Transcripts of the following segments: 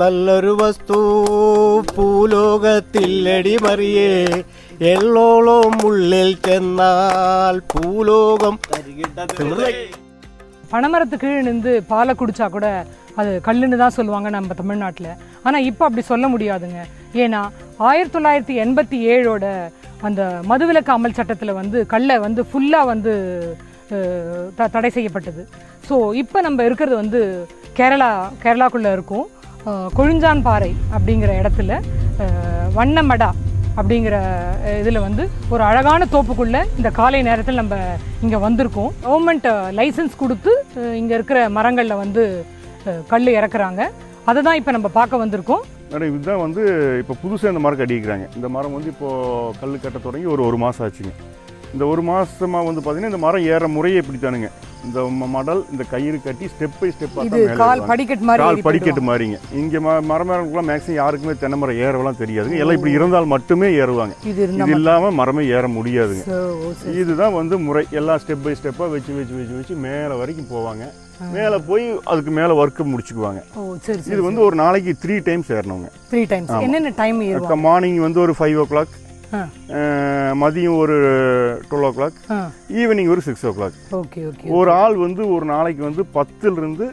നല്ലൊരു വസ്തു പൂലോകത്തില്ലടി മറിയേ എള്ളോളം ഉള്ളിൽ ചെന്നാൽ പൂലോകം பனைமரத்து கீழே நின்று பாலை குடிச்சா கூட அது கல்லுன்னு தான் சொல்லுவாங்க நம்ம தமிழ்நாட்டில் ஆனால் இப்போ அப்படி சொல்ல முடியாதுங்க ஏன்னா ஆயிரத்தி தொள்ளாயிரத்தி எண்பத்தி ஏழோட அந்த மதுவிலக்கு அமல் சட்டத்தில் வந்து கல்லை வந்து ஃபுல்லாக வந்து அஹ், த தடை செய்யப்பட்டது ஸோ இப்போ நம்ம இருக்கிறது வந்து கேரளா கேரளாக்குள்ளே இருக்கும் அஹ், கொழிஞ்சான் பாறை அப்படிங்கிற இடத்துல வண்ணமடா அப்படிங்கிற இதில் வந்து ஒரு அழகான தோப்புக்குள்ளே இந்த காலை நேரத்தில் நம்ம இங்கே வந்திருக்கோம். கவர்மெண்ட் லைசன்ஸ் கொடுத்து இங்கே இருக்கிற மரங்களில் வந்து கல் இறக்குறாங்க. அதை தான் இப்போ நம்ம பார்க்க வந்திருக்கோம். மேடம் இதுதான் வந்து இப்போ புதுசாக இந்த மரம் கட்டிக்கிறாங்க இந்த மரம் வந்து இப்போது கல் கட்ட தொடங்கி ஒரு ஒரு மாதம் ஆச்சுங்க. இந்த ஒரு மாதமாக வந்து பார்த்திங்கன்னா இந்த மரம் ஏற முறையே இப்படித்தானுங்க. இந்த மடல் இந்த கயிறு கட்டி ஸ்டெப் பை ஸ்டெப்பாக இது கால் படிக்கட்டு மாதிரி கால் படிக்கட்டு மாதிரிங்க. இங்கே ம மரமேறக்குலாம் மேக்ஸிமம் யாருக்குமே தென்னை மரம் ஏறவெல்லாம் தெரியாதுங்க. எல்லாம் இப்படி இருந்தால் மட்டுமே ஏறுவாங்க. இது இல்லாமல் மரமே ஏற முடியாதுங்க. சரி. இதுதான் வந்து முறை. எல்லாம் ஸ்டெப் பை ஸ்டெப்பாக வச்சு வச்சு வச்சு வச்சு மேலே வரைக்கும் போவாங்க. மேலே போய் அதுக்கு மேலே ஒர்க்கு முடிச்சுக்குவாங்க. இது வந்து ஒரு நாளைக்கு த்ரீ டைம்ஸ் ஏறணுங்க. த்ரீ டைம்ஸ் என்னென்ன டைம் மார்னிங் வந்து ஒரு ஃபைவ் ஓ கிளாக் மதியம் ஒரு டுவெல் ஓ கிளாக் ஈவினிங் ஒரு six o'clock okay okay ஒரு ஆள் வந்து ஒரு நாளைக்கு வந்து பத்துலேருந்து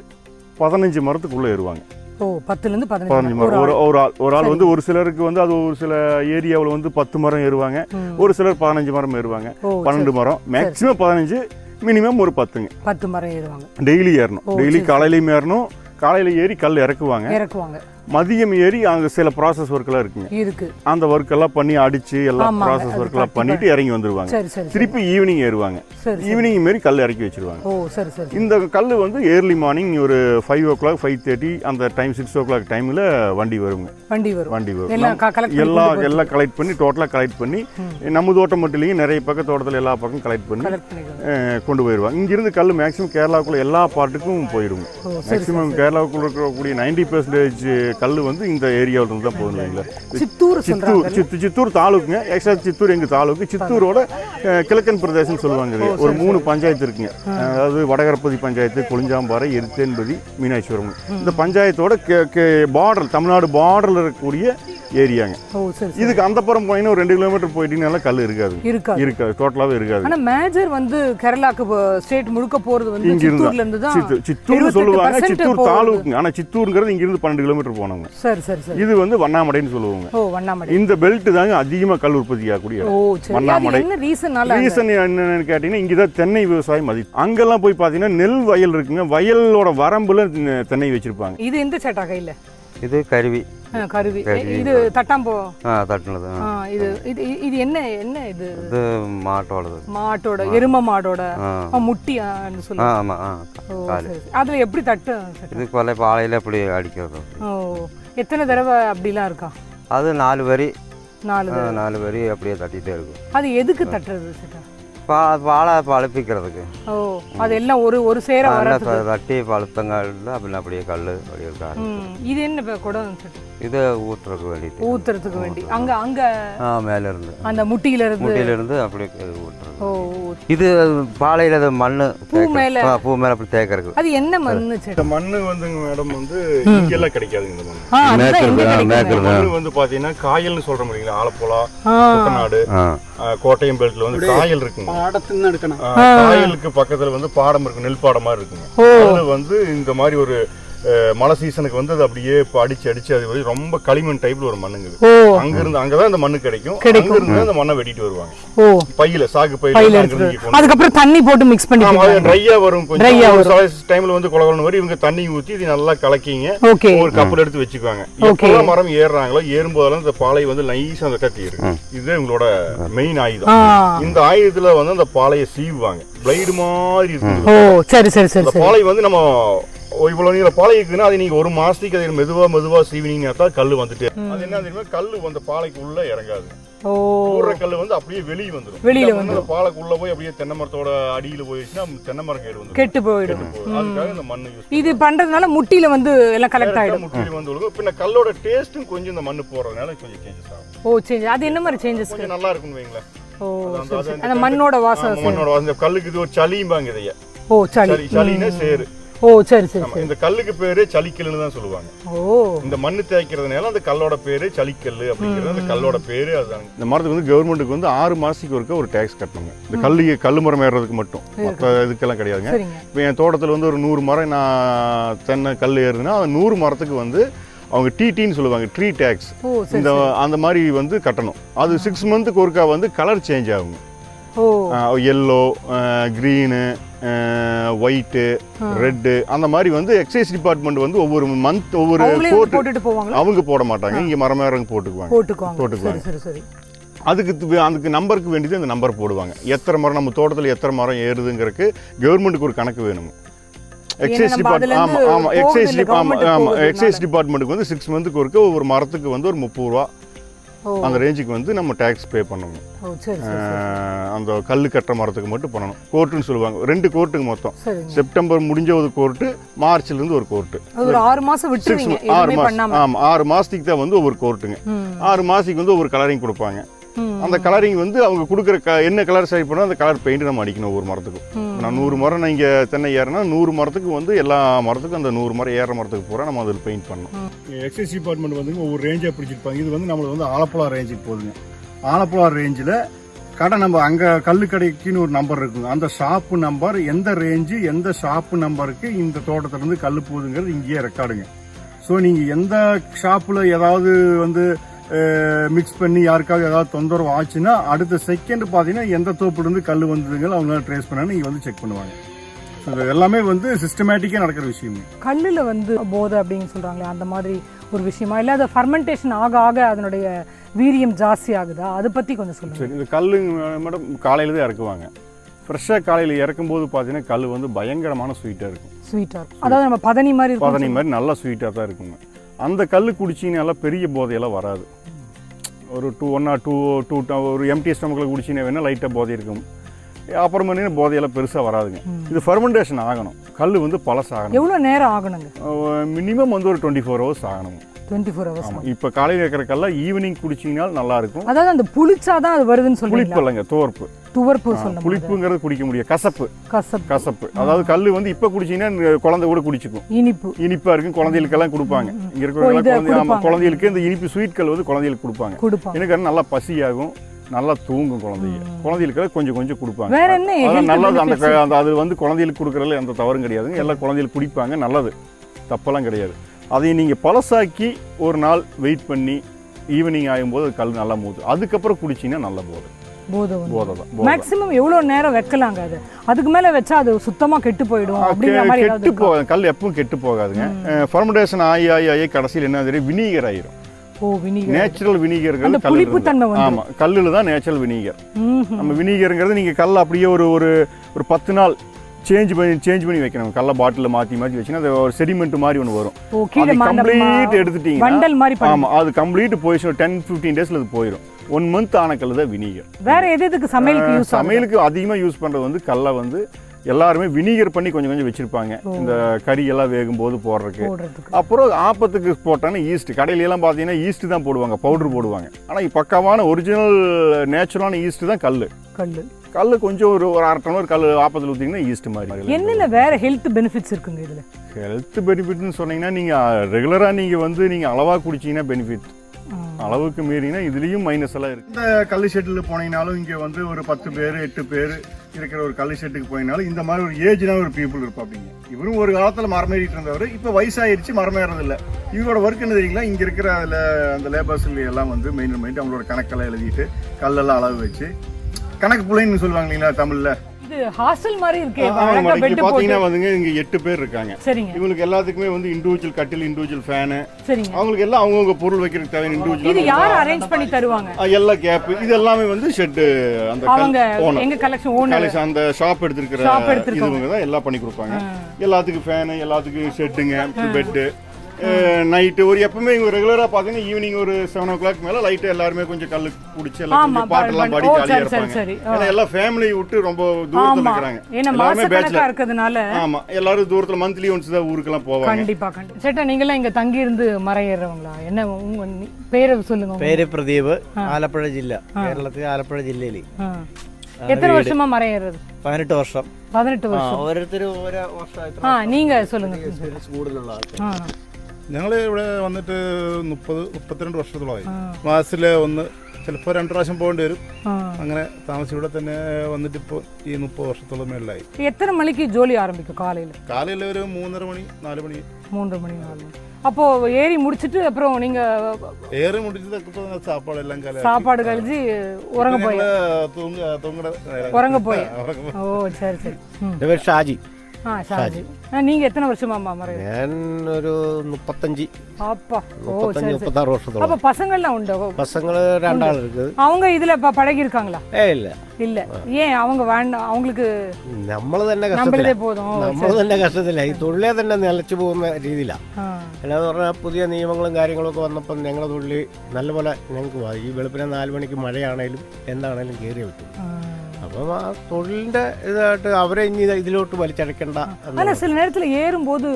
பதினஞ்சு மரத்துக்குள்ளே ஏறுவாங்க. ஓ பத்துலேருந்து பதினஞ்சு மரம். ஒரு ஒரு ஆள். ஒரு ஆள் வந்து ஒரு சிலருக்கு வந்து அது ஒரு சில ஏரியாவில் வந்து பத்து மரம் ஏறுவாங்க. ஒரு சிலர் பதினஞ்சு மரம் ஏறுவாங்க. பன்னெண்டு மரம். மேக்ஸிமம் பதினஞ்சு மினிமம் ஒரு பத்துங்க. பத்து மரம் ஏறுவாங்க. டெய்லி ஏறணும். டெய்லி காலையிலையும் ஏறணும். காலையில் ஏறி கல் இறக்குவாங்க. இறக்குவாங்க. மதியம் ஏறி அங்கே சில ப்ராசஸ் ஒர்க்கெல்லாம் இருக்குங்க. இருக்கு. அந்த ஒர்க் எல்லாம் பண்ணி அடிச்சு எல்லாம் ப்ராசஸ் ஒர்க் எல்லாம் பண்ணிட்டு இறங்கி வந்துருவாங்க. திருப்பி ஈவினிங் ஏறுவாங்க. ஈவினிங் மாரி கல் இறக்கி வச்சிருவாங்க. இந்த கல் வந்து ஏர்லி மார்னிங் ஒரு five o'clock five thirty அந்த டைம் சிக்ஸ் ஓ கிளாக் டைமில் வண்டி வருங்க. வண்டி வரும். வண்டி வரும். எல்லாம் எல்லாம் கலெக்ட் பண்ணி டோட்டலாக கலெக்ட் பண்ணி நம்ம தோட்டம் மட்டும் இல்லைங்க நிறைய பக்கம் தோட்டத்தில் எல்லா பக்கம் கலெக்ட் பண்ணி கொண்டு போயிடுவாங்க இங்கிருந்து கல் மேக்ஸிமம் கேரளாவுக்குள்ள எல்லா பார்ட்டுக்கும் போயிடுங்க மேக்ஸிமம் கேரளாவுக்குள்ள இருக்கக்கூடிய நைன்டி பெர்சன்டேஜ் கல் வந்து இந்த ஏரியாவில் இருந்து தான் போகுதுங்களா சித்தூர் சித்தூர் சொல்றாங்க சித்து சித்தூர் தாலுக்குங்க. ஆக்சுவலா சித்தூர் எங்க தாலுக்கு? சித்தூரோட கிழக்கன் பிரதேசம் சொல்லுவாங்க. ஒரு மூணு பஞ்சாயத்து இருக்குங்க. அதாவது வடகரப்பதி பஞ்சாயத்து கொளிஞ்சாம்பாறை எருத்தேன்பதி மீனாட்சிபுரம். இந்த பஞ்சாயத்தோட பார்டர் தமிழ்நாடு பார்டர்ல இருக்கக்கூடிய ஏரியாங்க. ஓ சரி சரி. இதுக்கு அந்த புறம் போயின்னு ஒரு ரெண்டு கிலோமீட்டர் போயிட்டீங்கன்னா கல் இருக்காது. இருக்காது. இருக்காது டோட்டலாவே இருக்காது. ஆனா மேஜர் வந்து கேரளாக்கு ஸ்டேட் முழுக்க போறது வந்து இங்க இருந்தா. சித்தூர்ல இருந்து தான் சித்தூர் சித்தூர்னு 78% சொல்லுவாங்க. சித்தூர். தாலுக்குங்க ஆனா சித்தூருங்கிறது இங்க இருந்து பன்னெண்டு கிலோமீட்டர் போனோங்க சரி சரி சரி. இது வந்து வண்ணாமடைன்னு சொல்லுவாங்க. ஓ வண்ணாமலை இந்த பெல்ட் தாங்க அதிகமா கல் உற்பத்தி ஆகக்கூடிய வண்ணாமடை. என்ன ரீசனால ரீசன் என்னன்னு கேட்டீங்கன்னா இங்கே தான் தென்னை விவசாயம் அதிகம் அங்கெல்லாம் போய் பார்த்தீங்கன்னா நெல் வயல் இருக்குங்க. வயலோட வரம்புல தென்னை வச்சிருப்பாங்க. இது எந்த சேட்டா கையில? இது கருவி. கருவி. இது தட்டாம்போ? ஆ தட்டுனது. இது இது இது என்ன என்ன இது? இது மாட்டோடது. மாட்டோட எரும மாடோட? ஆ. ஆ, முட்டி ஆ, ன்னு ஆ சொல்லுவாங்க. ஆமாம் ஆ ஓ, காலு. சரி, சரி. அதுல எப்படி தட்டு? இது கொலை பாலையில் அப்படி அடிக்கிறது ஓ எத்தனை தடவை அப்படிலாம் இருக்கா? அது நாலு வரி. நாலு நாலு வரி அப்படியே தட்டிகிட்டே இருக்கும். அது எதுக்கு தட்டுறது பா பாலை பழுப்பிக்கிறதுக்கு. ஓ அது எல்லாம் ஒரு ஒரு சேர தட்டி பழுத்தங்கால் அப்படின்னு அப்படியே கல் அப்படியே இது என்ன குடம்? இதை ஊற்றுறதுக்கு வேண்டி ஊத்துறதுக்கு வேண்டி. அங்க அங்க மேலே இருந்து அந்த முட்டியில இருந்து முட்டியில இருந்து அப்படியே ஊற்றுறது இது பாலையில் அது மண் பூ மேலே? பூ மேலே அப்படி தேக்கறது அது என்ன மண் இந்த மண் வந்து மேடம் வந்து இங்கெல்லாம் கிடைக்காதுங்க இந்த மண் மண் வந்து பார்த்தீங்கன்னா காயல்னு சொல்ற முடியுங்களா ஆலப்புழா குட்டநாடு கோட்டையம் பெல்ட்ல வந்து காயல் இருக்குங்க. பாடத்துன்னு காயலுக்கு பக்கத்தில் வந்து பாடம் இருக்கும் நெல் பாடம் மாதிரி இருக்குங்க அது வந்து இந்த மாதிரி ஒரு மழை சீசனுக்கு வந்து அது அப்படியே இப்ப அடிச்சு அடிச்சு அது வந்து ரொம்ப களிமண் டைப்ல ஒரு மண்ணுங்க இது. ஓ. அங்க இருந்து அங்கதான் இந்த மண்ணு கிடைக்கும். கிடைக்கும். அங்க இருந்து அந்த மண்ணை வெட்டிட்டு வருவாங்க. ஓ. பையில சாக்கு பையில அதுக்கப்புறம் தண்ணி போட்டு மிக்ஸ் பண்ணி ட்ரையா வரும். கொஞ்சம் ஒரு டைம்ல வந்து குளகுளம் வரும். இவங்க தண்ணி ஊத்தி இது நல்லா கலக்கிங்க. ஓகே. ஒரு கப்பல் எடுத்து வச்சுக்குவாங்க. எப்பெல்லாம் மரம் ஏறுறாங்களோ ஏறும்போதெல்லாம் இந்த பாலை வந்து நைஸா அந்த கத்தி இருக்கு. இது உங்களோட மெயின் ஆயுதம். இந்த ஆயுதத்துல வந்து அந்த பாலையை சீவுவாங்க. பிளைடு மாதிரி இருக்கு ஓ சரி சரி சரி அந்த சரி. பாலை வந்து நம்ம நீள பாலை இருக்குன்னா அது நீங்க ஒரு மாசத்துக்கு அதை மெதுவா மெதுவா சீவினீங்கன்னா தான் கல்லு வந்துட்டு அது என்ன தெரியுமா? கல்லு அந்த பாலைக்கு உள்ள இறங்காது. ஊற கல்லு வந்து அப்படியே வெளியே வந்துடும் வெளியில வந்து பாலைக்கு உள்ள போய் அப்படியே தென்னை மரத்தோட அடியில போயிடுச்சுன்னா தென்னை மரம் கேடு வந்துடும் கெட்டு போயிடும். அதுக்காக இந்த மண்ணு யூஸ் இது பண்றதுனால முட்டியில வந்து எல்லாம் கலெக்ட் ஆயிடும். முற்றிலும் வந்து விழுகும் பின்ன கல்லோட டேஸ்ட்டும் கொஞ்சம் இந்த மண்ணு போடுறதுனால கொஞ்சம் சேஞ்சஸ் ஆகும். ஓ சேஞ்ச் அது என்ன மாதிரி சேஞ்சஸ் கொஞ்சம் நல்லா இருக்கும்னு வைங்களேன். ஓ அந்த- மண்ணோட வாசம் மண்ணோட வாசம். கல்லுக்கு இது ஒரு சளிம்பாங்க இதைய. ஓ சளி. சளி சளின்னா சேரு ஓ சரி சரி ஆமா, இந்த கல்லுக்கு பேரு சளிக்கல்லுன்னு தான் சொல்லுவாங்க. ஓ. இந்த மண்ணு தேய்க்கிறதுனால அந்த கல்லோட பேரு சளிக்கல் அப்படிங்கிறது அந்த கல்லோட பேரு அதுதான். இந்த மரத்துக்கு வந்து கவர்மெண்ட்டுக்கு வந்து ஆறு மாசத்துக்கு ஒருக்க ஒரு டேக்ஸ் கட்டணுங்க. இந்த கல்லு கல்லு மரம் ஏறுறதுக்கு மட்டும். மற்ற இதுக்கெல்லாம் கிடையாதுங்க. சரிங்க. இப்போ என் தோட்டத்தில் வந்து ஒரு நூறு மரம் நான் தென்னை கல் ஏறுதுன்னா அந்த நூறு மரத்துக்கு வந்து அவங்க டிடின்னு சொல்லுவாங்க ட்ரீ டேக்ஸ் ஓ சரி இந்த அந்த மாதிரி வந்து கட்டணும். அது சிக்ஸ் மந்த்துக்கு ஒருக்கா வந்து கலர் சேஞ்ச் ஆகுங்க. Oh yellow green white red அந்த மாதிரி வந்து எக்ஸைஸ் டிபார்ட்மெண்ட் வந்து ஒவ்வொரு மந்த் ஒவ்வொரு போட்டுட்டு போவாங்களா? அவங்க போட மாட்டாங்க. இங்கே மரமேறங்க போட்டுக்குவாங்க. போட்டுக்குவாங்க. போட்டுக்குவாங்க. அதுக்கு அதுக்கு நம்பருக்கு வேண்டியது அந்த நம்பர் போடுவாங்க. எத்தனை மரம் நம்ம தோட்டத்தில் எத்தனை மரம் ஏறுதுங்கிறதுக்கு கவர்மெண்ட்டுக்கு ஒரு கணக்கு வேணும். எக்ஸைஸ் டிபார்ட்மெண்ட் ஆமாம் ஆமாம் எக்ஸைஸ் ஆமாம் எக்ஸைஸ் டிபார்ட்மெண்ட்டுக்கு வந்து சிக்ஸ் மந்த்துக்கு ஒருக்க ஒவ்வொரு மரத்துக்கு வந்து ஒரு முப்பது ரூபா அந்த ரேஞ்சுக்கு வந்து நம்ம டேக்ஸ் பே பண்ணணும். அந்த கல் கட்டுற மரத்துக்கு மட்டும் பண்ணணும். கோர்ட்டுன்னு சொல்லுவாங்க. ரெண்டு கோர்ட்டுக்கு மொத்தம். செப்டம்பர் முடிஞ்ச ஒரு கோர்ட்டு மார்ச்லேருந்து ஒரு கோர்ட்டு ஆறு விட்டுருவீங்க. ஆறு மாதம் ஆமாம் ஆறு மாதத்துக்கு தான் வந்து ஒவ்வொரு கோர்ட்டுங்க ஆறு மாதத்துக்கு வந்து ஒவ்வொரு கலரிங் கொடுப்பாங்க. அந்த கலரிங் வந்து அவங்க கொடுக்குற க என்ன கலர் சரி பண்ணோ அந்த கலர் பெயிண்ட் நம்ம அடிக்கணும் ஒவ்வொரு மரத்துக்கும். நான் நூறு மரம் நான் இங்கே தென்னை ஏறினா நூறு மரத்துக்கு வந்து எல்லா மரத்துக்கும் அந்த நூறு மரம் ஏற மரத்துக்கு பூரா நம்ம அதில் பெயிண்ட் பண்ணணும். எக்ஸைஸ் டிபார்ட்மெண்ட் வந்து ஒவ்வொரு ரேஞ்சாக பிடிச்சிருப்பாங்க. இது வந்து நம்மளுக்கு வந்து ஆலப்புழா ரேஞ்சுக்கு போகுதுங்க. ஆலப்புழா ரேஞ்சில் கடை நம்ம அங்கே கல்லு கடைக்குன்னு ஒரு நம்பர் இருக்குங்க. அந்த ஷாப்பு நம்பர் எந்த ரேஞ்சு எந்த ஷாப்பு நம்பருக்கு இந்த தோட்டத்திலேருந்து கல் போகுதுங்கிறது இங்கேயே ரெக்கார்டுங்க ஸோ நீங்கள் எந்த ஷாப்பில் ஏதாவது வந்து மிக்ஸ் பண்ணி யாருக்காவது ஏதாவது தொந்தரவு ஆச்சுன்னா அடுத்த செகண்ட் பார்த்தீங்கன்னா எந்த தோப்புலேருந்து கல் வந்ததுங்க அவங்களால ட்ரேஸ் பண்ணான்னு நீங்கள் வந்து செக் பண்ணுவாங்க. எல்லாமே வந்து சிஸ்டமேட்டிக்காக நடக்கிற விஷயம். கல்லுல வந்து போதை அப்படின்னு சொல்றாங்களே அந்த மாதிரி ஒரு விஷயமா? இல்ல அது ஃபர்மெண்டேஷன் ஆக ஆக அதனுடைய வீரியம் ஜாஸ்தி ஆகுதா? அதை பத்தி கொஞ்சம் சொல்லுங்க. சரி இந்த கல் மேடம் காலையில் தான் இறக்குவாங்க. ஃப்ரெஷ்ஷாக காலையில் இறக்கும்போது பார்த்தீங்கன்னா கல் வந்து பயங்கரமான ஸ்வீட்டாக இருக்கும். ஸ்வீட்டா இருக்கும். அதாவது நம்ம பதனி மாதிரி பதனி மாதிரி நல்லா ஸ்வீட்டாக தான் இருக்குங்க. அந்த கல் குடிச்சினால பெரிய போதையெல்லாம் வராது. ஒரு two one or two two ஒரு எம்டி ஸ்டமக்கில் குடிச்சினா வேணால் லைட்டாக போதை இருக்கும். அப்புறமா போதையெல்லாம் பெருசாக வராதுங்க. இது ஃபர்மெண்டேஷன் ஆகணும். கல் வந்து பழசாகணும். எவ்வளவு நேரம் ஆகணுங்க? மினிமம் வந்து ஒரு டுவெண்ட்டி ஃபோர் ஹவர்ஸ் ஆகணும். டுவெண்ட்டி ஃபோர் ஹவர்ஸ் இப்போ காலையில் இருக்கிற கல்லாம் ஈவினிங் குடிச்சிங்கனாலும் நல்லா இருக்கும் அதாவது அந்த புளிச்சாதான் அது வருதுன்னு சொல்றீங்களா? புளிப்பு இல்லைங்க தோர்ப்பு துவர்ப்பு சொல்லணும் புளிப்புங்கிறது குடிக்க முடியாது. கசப்பு. கசப்பு. கசப்பு. அதாவது கல் வந்து இப்போ குடிச்சீங்கன்னா குழந்தை கூட குடிச்சுக்கும். இனிப்பு. இனிப்பா இருக்கும். குழந்தைகளுக்கெல்லாம் கொடுப்பாங்க. இங்க இதை குழந்தை. குழந்தைகளுக்கு இந்த இனிப்பு ஸ்வீட் கல் வந்து குழந்தைகளுக்கு கொடுப்பாங்க. எனக்கு நல்லா பசியாகும். நல்லா தூங்கும் குழந்தைங்க குழந்தைகளுக்கு கொஞ்சம் கொஞ்சம் கொடுப்பாங்க. வேற என்ன? நல்லது. அந்த அது வந்து குழந்தைகளுக்கு கொடுக்கறதுல எந்த தவறும் கிடையாதுங்க. எல்லா குழந்தைகளுக்கு குடிப்பாங்க. நல்லது. தப்பெல்லாம் கிடையாது. அதை நீங்க பழசாக்கி ஒரு நாள் வெயிட் பண்ணி ஈவினிங் ஆகும்போது அது கல் நல்லா மூது அதுக்கப்புறம் குடிச்சீங்கன்னா நல்ல போதை. போதை வந்து போதை தான் போதை மேக்ஸிமம் எவ்வளவு நேரம் வைக்கலாங்க அது? அதுக்கு மேல வச்சா அது சுத்தமா கெட்டு போயிடும் கெட்டு இருக்கா? போ கல் எப்பவும் கெட்டு போகாதுங்க. ஃபர்மெண்டேஷன் ஆகி ஆகி ஆகி கடைசியில் என்ன தெரியும்? வினீகர் ஆயிரும். ஓ வினிகர். நேச்சுரல் வினீகர்கள் அந்த புளிப்பு தன்மை வந்து. ஆமா கல்லுல தான் நேச்சுரல் வினீகர். நம்ம வினீகருங்கிறது நீங்க கல்ல அப்படியே ஒரு ஒரு ஒரு பத்து நாள் சேஞ்ச் பண்ணி சேஞ்ச் பண்ணி வைக்கணும். கல்ல பாட்டில் மாத்தி மாத்தி வச்சுன்னா அது ஒரு செடிமெண்ட் மாதிரி ஒன்று வரும். அது கம்ப்ளீட் மா- எடுத்துட்டீங்கன்னா வண்டல் மாதிரி பண்ணி ஆமா அது கம்ப்ளீட் போயிடுச்சு டென் ஃபிஃப்டீன் டேஸ்ல அது போயிடும். ஒன் மந்த் ஆன கல் தான் வினீகர் வேற எது எதுக்கு சமையலுக்கு சமையலுக்கு அதிகமா யூஸ் பண்றது வந்து கல்லை வந்து எல்லாருமே வினீகர் பண்ணி கொஞ்சம் கொஞ்சம் வச்சிருப்பாங்க. இந்த கறி எல்லாம் வேகும் போது போடுறதுக்கு. அப்புறம் ஆப்பத்துக்கு போட்டாங்கன்னா ஈஸ்ட் கடையில எல்லாம் பார்த்தீங்கன்னா ஈஸ்ட் தான் போடுவாங்க பவுடர் போடுவாங்க. ஆனால் பக்காவான ஒரிஜினல் நேச்சுரலான ஈஸ்ட் தான் கல் கல்லு. கல் கொஞ்சம் ஒரு ஒரு அரை டம்ளர் கல் ஆப்பத்தில் ஊற்றிங்கன்னா ஈஸ்ட் மாதிரி என்னென்ன வேற ஹெல்த் பெனிஃபிட்ஸ் இருக்குங்க இதுல? ஹெல்த் பெனிஃபிட்னு சொன்னீங்கன்னா நீங்கள் ரெகுலராக நீங்கள் வந்து நீங்கள் அளவாக குடிச்சீங்கன்னா பெனிஃபிட் அளவுக்கு மீறினா இதுலேயும் மைனஸ் எல்லாம் இருக்கு. இந்த கல் ஷெட்டில் போனீங்கனாலும் இங்கே வந்து ஒரு பத்து பேர் எட்டு பேர் இருக்கிற ஒரு கல் ஷெட்டுக்கு போயினாலும் இந்த மாதிரி ஒரு ஏஜ்னா ஒரு பீப்புள் இருப்பாப்பிங்க. இவரும் ஒரு காலத்தில் மரமேறிட்டு இருந்தவர் இப்போ வயசாயிருச்சு மரமேறது இல்லை இவரோட ஒர்க் என்ன தெரியுங்களா? இங்கே இருக்கிற அதில் அந்த லேபர்ஸ் எல்லாம் வந்து மெயின் மைண்ட் அவங்களோட கணக்கெல்லாம் எழுதிட்டு கல்லெல்லாம் அளவு வச்சு கணக்கு பிள்ளைன்னு சொல்லுவாங்க இல்லைங்களா தமிழில்? இது ஹாஸ்டல் மாதிரி இருக்கே. இங்கே பார்த்தீங்கன்னா வந்துங்க இங்கே எட்டு பேர் இருக்காங்க. சரிங்க. இவங்களுக்கு எல்லாத்துக்குமே வந்து இண்டிவிஜுவல் கட்டில் இண்டிவிஜுவல் ஃபேனு சரிங்க. அவங்களுக்கு எல்லாம் அவங்கவுங்க பொருள் வைக்கிறதுக்கு தேவையான இது இண்டிவிஜுவல் யார் அரேஞ்ச் பண்ணி தருவாங்க? எல்லா கேப் இது எல்லாமே வந்து ஷெட்டு அந்த அவங்க எங்க கலெக்ஷன் ஓனர் அந்த ஷாப் எடுத்திருக்கவங்க. இதுவங்க தான் எல்லாம் பண்ணி கொடுப்பாங்க. எல்லாத்துக்கும் ஃபேனு எல்லாத்துக்கும் ஷெட்டுங்க பெட்டு நைட்டு ஒரு எப்பவுமே இவங்க ரெகுலரா பாத்தீங்கன்னா ஈவினிங் ஒரு செவன் ஓ கிளாக் மேல லைட் எல்லாருமே கொஞ்சம் கல்லு குடிச்சு எல்லாம் ஆமா, கொஞ்சம் பாட்டெல்லாம் ப- பாடி ஓ, ஜாலியா சரி, சரி, இருப்பாங்க சரி. ஆ. ஏன்னா எல்லாம் ஃபேமிலி விட்டு ரொம்ப தூரத்துல ஆமா இருக்கிறாங்க ஏன்னா எல்லாருமே மாச கணக்கா பேச்சுலர் இருக்கிறதுனால ஆமா எல்லாரும் தூரத்துல மந்த்லி ஒன்ஸ் தான் ஊருக்கெல்லாம் போவாங்க கண்டிப்பா கண்டிப்பா சேட்டா நீங்களாம் இங்க தங்கி இருந்து மறையிறவங்களா என்ன உங்க நீ- பேரை சொல்லுங்க உங்க. പേര് പ്രദീപ് ആലപ്പുഴ ജില്ല കേരളത്തിലെ ആലപ്പുഴ ജില്ലയിൽ ஆ. எத்தனை வருஷமா மரம் ஏறுறது പതിനെട്ട് വർഷം பதினெட்டு ആ வருஷம் ഓരോരുത്തരും ഓരോ വർഷമായിട്ട് ആ നീങ്ക சொல்லுங்க എക്സ്പീരിയൻസ് കൂടുതലുള്ള ആൾക്കാർ ആ ഞങ്ങൾ ഇവിടെ വന്നിട്ട് മുപ്പത് മുപ്പത്തിരണ്ട് വർഷത്തോളമായി ആ. മാസത്തിൽ ഒന്ന് ചിലപ്പോൾ രണ്ട് പ്രാവശ്യം പോകേണ്ടി വരും ആ. അങ്ങനെ താമസിച്ച് ഇവിടെ തന്നെ വന്നിട്ട് ഇപ്പോൾ ഈ മുപ്പത് വർഷത്തോളം മേളിലായി எத்தனை மணிக்கு ஜோலி ஆரம்பிக்கும் காலையில കാലയിൽ ഒരു മൂന്നര മണി നാല് മണി மூன்று மணி நாலு மணி அப்போ ஏறி முடிச்சிட்டு அப்புறம் நீங்க ഏറെ മുടിച്ചതൊക്കെ ഇപ്പോൾ സാപ്പാടെല്ലാം കല சாப்பாடு கழிச்சு உறங்க போய் തൂങ്ങ തൂങ്ങട உறங்க போய் ഉറങ്ങ ஓ சரி சரி ம். എൻ്റെ പേര് ഷാജി ஆ ஷாஜி ஆ, நீங்க எத்தனை வருஷமா மரம் ഞാൻ ഒരു മുപ്പത്തഞ്ച് அப்பா ஓ മുപ്പത്തഞ്ച് சரி சரி മുപ്പത്താറ് വർഷത്തോളം அப்ப பசங்கள்லாம் உண்டோ பசங்கள് രണ്ടാൾ இருக்குது அவங்க இதுல இப்ப பழகி இருக்காங்களா ഏ ഇല്ല இல்ல ஏன் அவங்க வேண்டாம் அவங்களுக்கு നമ്മൾ തന്നെ കഷ്ടത്തില நம்மளதே போதும் ஓ, നമ്മൾ തന്നെ കഷ്ടത്തില ഈ തൊഴിലേ തന്നെ നിലച്ചു പോകുന്ന രീതിയിലാണ് ஆ. അല്ലാതെ പറഞ്ഞാൽ പുതിയ നിയമങ്ങളും കാര്യങ്ങളൊക്കെ വന്നപ്പം ഞങ്ങളുടെ തൊഴിൽ നല്ലപോലെ ഞങ്ങൾക്ക് വാ- ഈ വെളുപ്പിനെ നാല് മണിക്ക് മഴയാണേലും എന്താണേലും കയറി പറ്റും ஆ. അപ്പം ആ തൊഴിലിന്റെ ഇതായിട്ട് അവരെ ഇനി ഇതിലോട്ട് വലിച്ചടക്കേണ്ട അല്ല ചില നേരത്തിൽ ഏറും പോത്